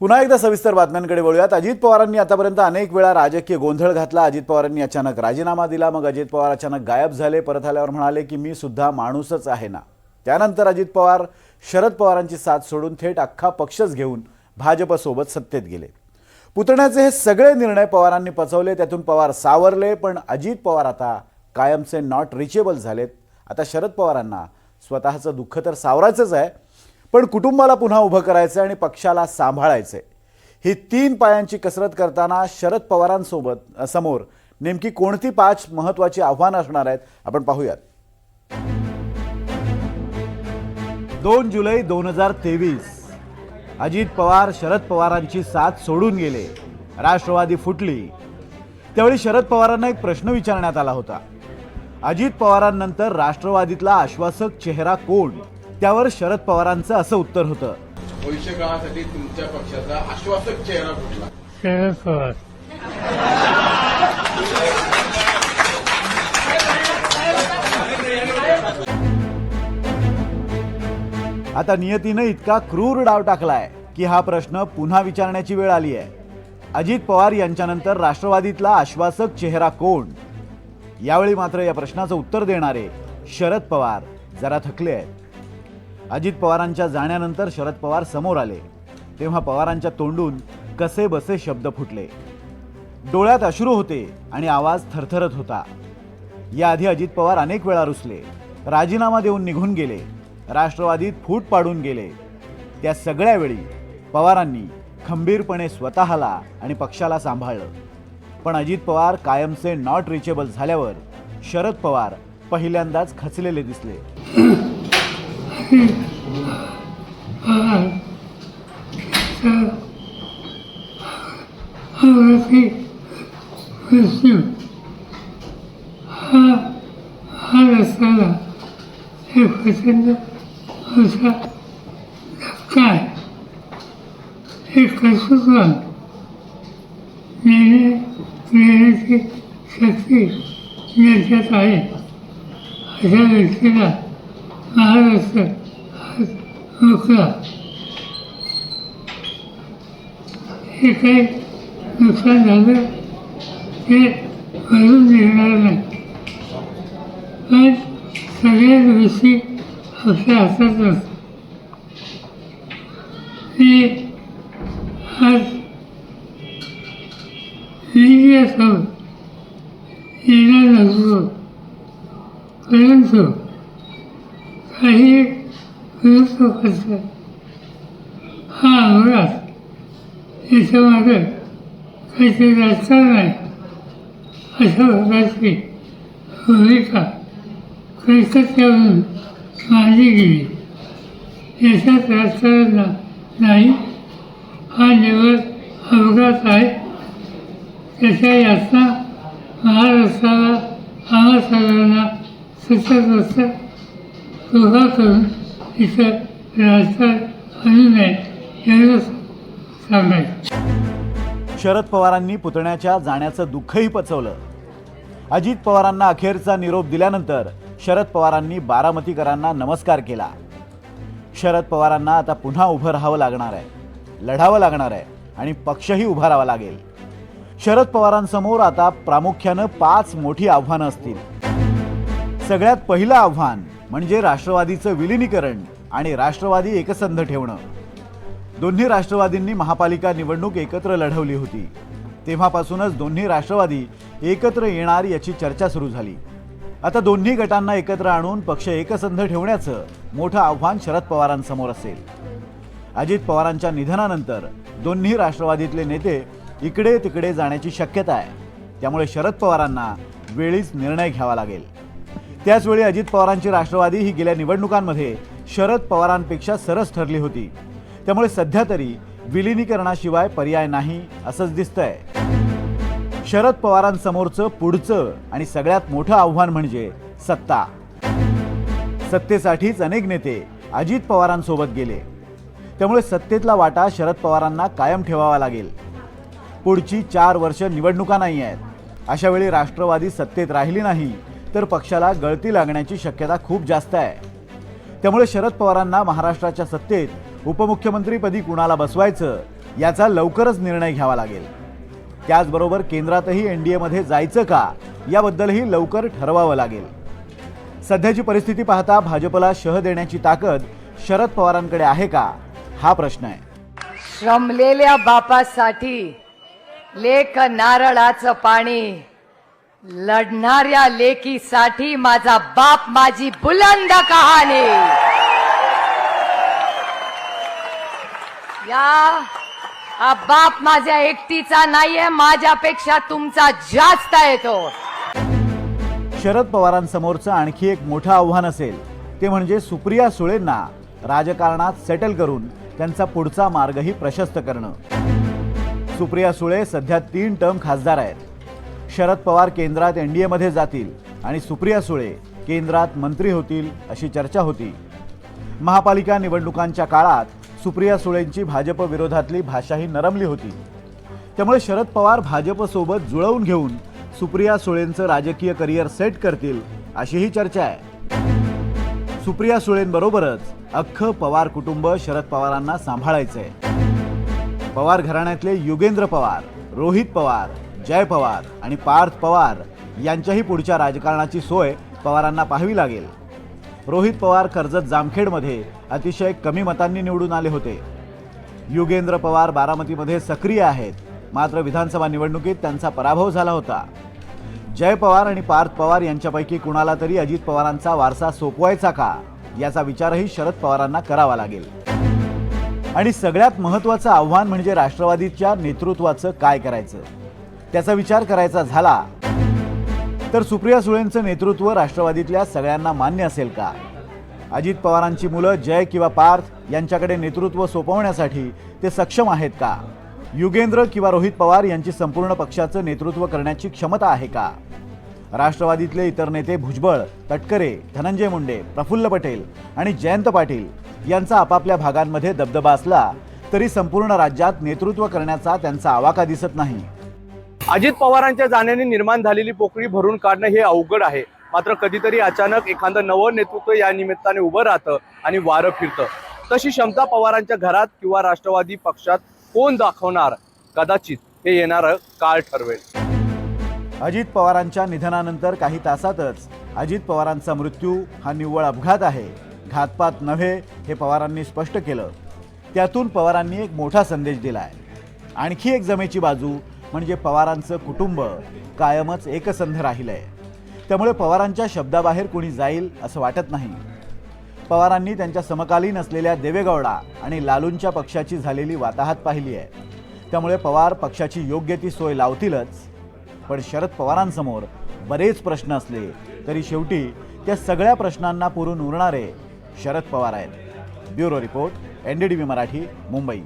पुन्हा एकदा सविस्तर बातम्यांकडे वळूयात. अजित पवारांनी आतापर्यंत अनेक वेळा राजकीय गोंधळ घातला. अजित पवारांनी अचानक राजीनामा दिला. मग अजित पवार अचानक गायब झाले. परत आल्यावर म्हणाले की मी सुद्धा माणूसच आहे ना. त्यानंतर अजित पवार शरद पवारांची साथ सोडून थेट अख्खा पक्षच घेऊन भाजपसोबत सत्तेत गेले. पुतण्याचे हे सगळे निर्णय पवारांनी पचवले. त्यातून पवार सावरले. पण अजित पवार आता कायमचे नॉट रिचेबल झालेत. आता शरद पवारांना स्वतःचं दुःख तर सावरायचंच आहे. पण कुटुंबाला पुन्हा उभं करायचं आणि पक्षाला सांभाळायचंय. ही तीन पायांची कसरत करताना शरद पवारांसोबत समोर नेमकी कोणती पाच महत्वाची आव्हानं असणार आहेत आपण पाहूयात. दोन जुलै दोन हजार तेवीस अजित पवार शरद पवारांची साथ सोडून गेले. राष्ट्रवादी फुटली. त्यावेळी शरद पवारांना एक प्रश्न विचारण्यात आला होता. अजित पवारांनंतर राष्ट्रवादीतला आश्वासक चेहरा कोण? त्यावर शरद पवारांचं असं उत्तर होतं. भविष्य काळासाठी तुमच्या पक्षाचा आश्वासक चेहरा कुठला? शरद पवार आता नियतीनं इतका क्रूर डाव टाकलाय की हा प्रश्न पुन्हा विचारण्याची वेळ आली आहे. अजित पवार यांच्यानंतर राष्ट्रवादीतला आश्वासक चेहरा कोण? यावेळी मात्र या प्रश्नाचं उत्तर देणारे शरद पवार जरा थकले आहेत. अजित पवारांच्या जाण्यानंतर शरद पवार समोर आले. तेव्हा पवारांच्या तोंडून कसे बसे शब्द फुटले. डोळ्यात अश्रू होते आणि आवाज थरथरत होता. याआधी अजित पवार अनेक वेळा रुसले. राजीनामा देऊन निघून गेले. राष्ट्रवादीत फूट पाडून गेले. त्या सगळ्या वेळी पवारांनी खंबीरपणे स्वतःला आणि पक्षाला सांभाळलं. पण अजित पवार कायमचे नॉट रिचेबल झाल्यावर शरद पवार पहिल्यांदाच खचलेले दिसले. अमरावती हा हा रस्त्याला हे प्रचंड असा धक्का आहे हे कर्तृत्वान निर्णय घेण्याची शक्ती ज्यांच्यात आहे अशा व्यक्तीला महाराष्ट्र आज हे काही नुकसान झालं ते भरून निघणार नाही पण सगळ्याच गोष्टी आपल्या हातात असतात मी आज लिहिली असं येणार नसतो परंतु आणि विरोध करतात हा अंगरात याच्यामागे काहीतरी राजकारण नाही. अशा प्रकारची भूमिका कलकत्त्यावरून मांडली गेली. याच्यात राजकारण नाही हा निवड अपघात आहे. त्याच्या यातना महाराष्ट्राला आम्हा सगळ्यांना सतत असतात उभा करून इतर राजकारण आणू नये एवढंच सांगायचं शरद पवारांनी पुतण्याच्या जाण्याचं दुःखही पचवलं. अजित पवारांना अखेरचा निरोप दिल्यानंतर शरद पवारांनी बारामतीकरांना नमस्कार केला. शरद पवारांना आता पुन्हा उभं राहावं लागणार आहे लढावं लागणार आहे आणि पक्षही उभारावा राहावा लागेल. शरद पवारांसमोर आता प्रामुख्यानं पाच मोठी आव्हानं असतील. सगळ्यात पहिलं आव्हान म्हणजे राष्ट्रवादीचं विलिनीकरण आणि राष्ट्रवादी एकसंध ठेवणं. दोन्ही राष्ट्रवादींनी महापालिका निवडणूक एकत्र लढवली होती. तेव्हापासूनच दोन्ही राष्ट्रवादी एकत्र येणार याची चर्चा सुरू झाली. आता दोन्ही गटांना एकत्र आणून पक्ष एकसंध ठेवण्याचं मोठं आव्हान शरद पवारांसमोर असेल. अजित पवारांच्या निधनानंतर दोन्ही राष्ट्रवादीतले नेते इकडे तिकडे जाण्याची शक्यता आहे. त्यामुळे शरद पवारांना वेळीच निर्णय घ्यावा लागेल. त्याचवेळी अजित पवारांची राष्ट्रवादी ही गेल्या निवडणुकांमध्ये शरद पवारांपेक्षा सरस ठरली होती. त्यामुळे सध्या तरी विलिनीकरणाशिवाय पर्याय नाही असंच दिसतंय. शरद पवारांसमोरचं पुढचं आणि सगळ्यात मोठं आव्हान म्हणजे सत्ता. सत्तेसाठीच अनेक नेते अजित पवारांसोबत गेले. त्यामुळे सत्तेतला वाटा शरद पवारांना कायम ठेवावा लागेल. पुढची चार वर्ष निवडणुका नाही आहेत अशावेळी राष्ट्रवादी सत्तेत राहिली नाही तर पक्षाला गळती लागण्याची शक्यता खूप जास्त आहे. त्यामुळे शरद पवारांना महाराष्ट्राच्या सत्तेत उपमुख्यमंत्रीपदी कुणाला बसवायचं याचा लवकरच निर्णय घ्यावा लागेल. त्याचबरोबर केंद्रातही एन डी एमध्ये जायचं का याबद्दलही लवकर ठरवावं लागेल. सध्याची परिस्थिती पाहता भाजपला शह देण्याची ताकद शरद पवारांकडे आहे का? हा प्रश्न आहे. श्रमलेल्या बापासाठी लेख नारळाचं पाणी. लढणाऱ्या लेकीसाठी माझा बाप माझी बुलंद कहाणी. या हा बाप माझ्या एकटीचा नाहीये माझ्यापेक्षा तुमचा जास्त आहे तो शरद पवारांसमोरचं आणखी एक मोठं आव्हान असेल ते म्हणजे सुप्रिया सुळेंना राजकारणात सेटल करून त्यांचा पुढचा मार्गही प्रशस्त करणं. सुप्रिया सुळे सध्या तीन टर्म खासदार आहेत. शरद पवार केंद्रात एन डी एमध्ये जातील आणि सुप्रिया सुळे केंद्रात मंत्री होतील अशी चर्चा होती. महापालिका निवडणुकांच्या काळात सुप्रिया सुळेंची भाजप विरोधातली भाषाही नरमली होती. त्यामुळे शरद पवार भाजपसोबत जुळवून घेऊन सुप्रिया सुळेंचं राजकीय करिअर सेट करतील अशीही चर्चा आहे. सुप्रिया सुळेंबरोबरच अख्खं पवार कुटुंब शरद पवारांना सांभाळायचंय. पवार घराण्यातले युगेंद्र पवार रोहित पवार जय पवार आणि पार्थ पवार यांच्याही पुढच्या राजकारणाची सोय पवारांना पाहावी लागेल. रोहित पवार कर्जत जामखेडमध्ये अतिशय कमी मतांनी निवडून आले होते. युगेंद्र पवार बारामतीमध्ये सक्रिय आहेत. मात्र विधानसभा निवडणुकीत त्यांचा पराभव झाला होता. जय पवार आणि पार्थ पवार यांच्यापैकी कुणाला तरी अजित पवारांचा वारसा सोपवायचा का? याचा विचारही शरद पवारांना करावा लागेल. आणि सगळ्यात महत्त्वाचं आव्हान म्हणजे राष्ट्रवादीच्या नेतृत्वाचं काय करायचं? त्याचा विचार करायचा झाला. तर सुप्रिया सुळेंचं नेतृत्व राष्ट्रवादीतल्या सगळ्यांना मान्य असेल का? अजित पवारांची मुलं जय किंवा पार्थ यांच्याकडे नेतृत्व सोपवण्यासाठी ते सक्षम आहेत का? युगेंद्र किंवा रोहित पवार यांची संपूर्ण पक्षाचं नेतृत्व करण्याची क्षमता आहे का? राष्ट्रवादीतले इतर नेते भुजबळ तटकरे धनंजय मुंडे प्रफुल्ल पटेल आणि जयंत पाटील यांचा आपापल्या भागांमध्ये दबदबा असला तरी संपूर्ण राज्यात नेतृत्व करण्याचा त्यांचा आवाका दिसत नाही. अजित पवारांच्या जाण्याने निर्माण झालेली पोकळी भरून काढणं हे अवघड आहे. मात्र कधीतरी अचानक एखादं नवं नेतृत्व या निमित्ताने उभं राहतं आणि वारं फिरतं. तशी क्षमता पवारांच्या घरात किंवा राष्ट्रवादी पक्षात कोण दाखवणार? कदाचित हे येणारं काळ ठरवेल. अजित पवारांच्या निधनानंतर काही तासातच अजित पवारांचा मृत्यू हा निव्वळ अपघात आहे. घातपात नव्हे हे पवारांनी स्पष्ट केलं. त्यातून पवारांनी एक मोठा संदेश दिलाय. आणखी एक जमेची बाजू म्हणजे पवारांचं कुटुंब कायमच एकसंध राहिलं आहे त्यामुळे पवारांच्या शब्दाबाहेर कोणी जाईल असं वाटत नाही. पवारांनी त्यांच्या समकालीन असलेल्या देवेगौडा आणि लालूंच्या पक्षाची झालेली वाताहत पाहिली आहे. त्यामुळे पवार पक्षाची योग्य ती सोय लावतीलच. पण शरद पवारांसमोर बरेच प्रश्न असले तरी शेवटी त्या सगळ्या प्रश्नांना पुरून उरणारे शरद पवार आहेत. Bureau report N D T V Marathi Mumbai.